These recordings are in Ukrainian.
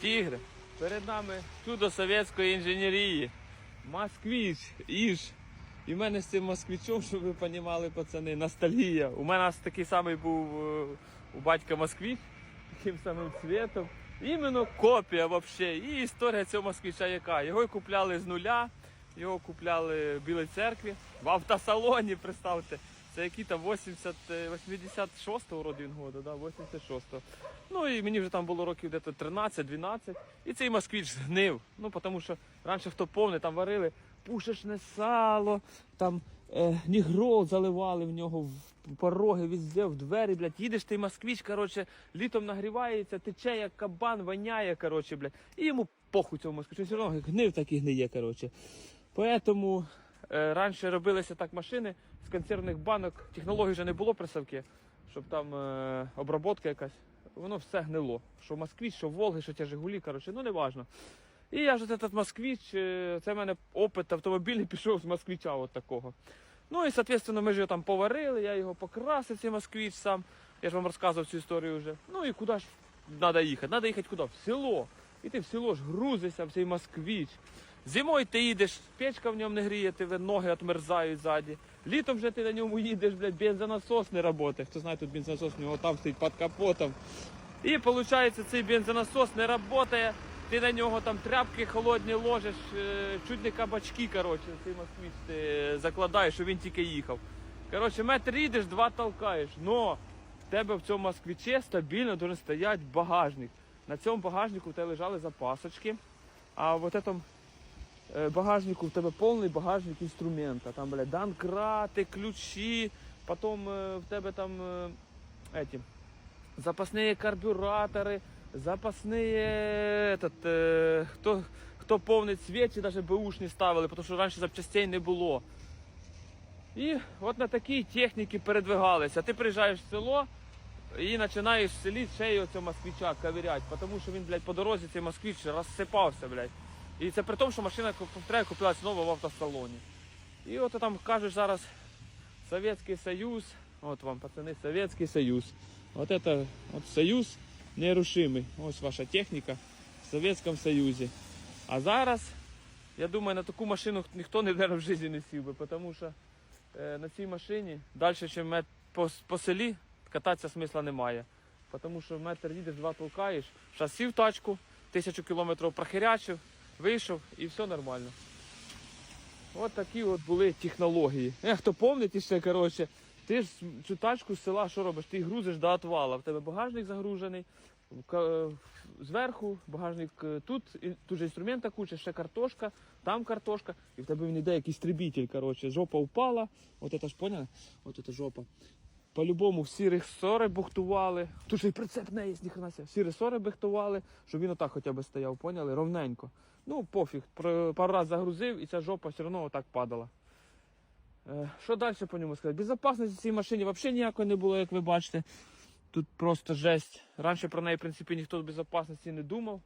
Тігри. Перед нами чудо совєтської інженерії. Москвич, Іж. І в мене з цим москвичом, щоб ви розуміли, пацани, ностальгія. У мене такий самий був е, у батька москвич, таким самим цвітом. Іменно копія взагалі. І історія цього москвича яка. Його купляли з нуля, його купляли в Білій церкві, в автосалоні, представте. Це який там 80, е, 86-го роду він года, да, 86-го. Ну і мені вже там було років десь 13-12. І цей москвич згнив. Ну, тому що раніше хто повне, там варили пушечне сало, там е, нігрол заливали в нього в пороги, везде, в двері, блядь. Їдеш ти москвич, коротше, літом нагрівається, тече як кабан, воняє, коротше, блядь. І йому похуй цьому москвичу, все одно гнив так і гниє, коротше. Поэтому раніше робилися так машини з консервних банок, технологій вже не було присавки, щоб там е, обробка якась. Воно все гнило. Що москвич, що Волги, що ті Жигулі, коротше, ну не важно. І я ж от этот москвич, е, це в мене опит автомобільний пішов з москвича от такого. Ну і, соответственно, ми ж його там поварили, я його покрасив, цей москвич сам. Я ж вам розказував цю історію вже. Ну і куди ж треба їхати? Треба їхати куди? В село. І ти в село ж грузишся в цей москвич. Зимою ти їдеш, печка в ньому не гріє, тебе ноги відмерзають ззаді. Літом вже ти на ньому їдеш, блядь, бензонасос не працює. Хто знає, тут бензонасос у нього там стоїть під капотом. І виходить, цей бензонасос не працює, ти на нього там тряпки холодні ложиш, е, чуть не кабачки, коротше, цей москвич ти закладаєш, щоб він тільки їхав. Коротше, метр їдеш, два толкаєш. Но в тебе в цьому москвичі стабільно должен стояти багажник. На цьому багажнику в тебе лежали запасочки, а в е, багажнику в тебе повний багажник інструмента. Там, блядь, данкрати, ключі, потім е, в тебе там е, эти, запасные карбюраторы, запасные этот, э, хто, хто повний свічі, навіть бушні ставили, тому що раніше запчастей не було. І от на такій техніці передвигалися. Ти приїжджаєш в село і починаєш в селі ще й оцього москвича ковиряти, тому що він, блядь, по дорозі цей москвич розсипався, блядь. І це при тому, що машина повторяю, купилась знову в автосалоні. І от там кажуть зараз Советский Союз, от вам, пацани, Советский Союз. Вот это вот союз нерушимий. Ось ваша техніка в Советском Союзі. А зараз, я думаю, на таку машину ніхто не в житті не сів би, тому що е, на цій машині далі, ніж по, по селі, кататися смисла немає. Тому що метр їдеш, два толкаєш, зараз сів тачку, тисячу кілометрів прохирячив, вийшов і все нормально. От такі от були технології. Е, хто пам'ятає ще, коротше, ти ж цю тачку з села що робиш? Ти грузиш до отвала. В тебе багажник загружений, зверху багажник е, тут, тут же інструмента куча, ще картошка, там картошка, і в тебе він йде якийсь стрибітель, коротше, жопа впала, от це ж поняли? От це жопа. По-любому всі ресори бухтували. Тут ще й прицеп не є, ніхрена ся. Всі ресори бухтували, щоб він отак хоча б стояв, поняли? Ровненько. Ну, пофіг. Пару раз загрузив і ця жопа все одно отак падала. Е, Що далі по ньому сказати? Безопасності в цій машині взагалі ніякої не було, як ви бачите. Тут просто жесть. Раніше про неї, в принципі, ніхто з безопасності не думав.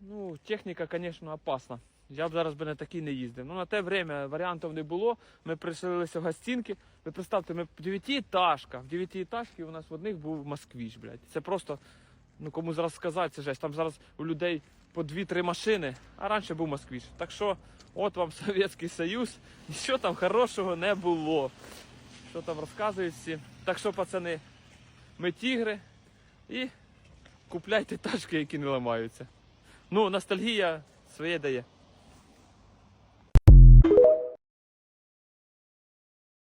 Ну, техніка, звісно, опасна. Я б зараз би на такій не їздив. Ну, на те время варіантів не було. Ми приселилися в гостинки. Ви представте, ми дев'ятиэтажка. В дев'ятиэтажці у нас в одних був москвич, блядь. Це просто, ну кому зараз сказати, це жесть. Там зараз у людей по 2-3 машини, а раніше був москвич. Так що, от вам Совєтський Союз, нічого там хорошого не було. Що там розказують всі. Так що, пацани, ми тігри і купляйте тачки, які не ламаються. Ну, ностальгія своє дає.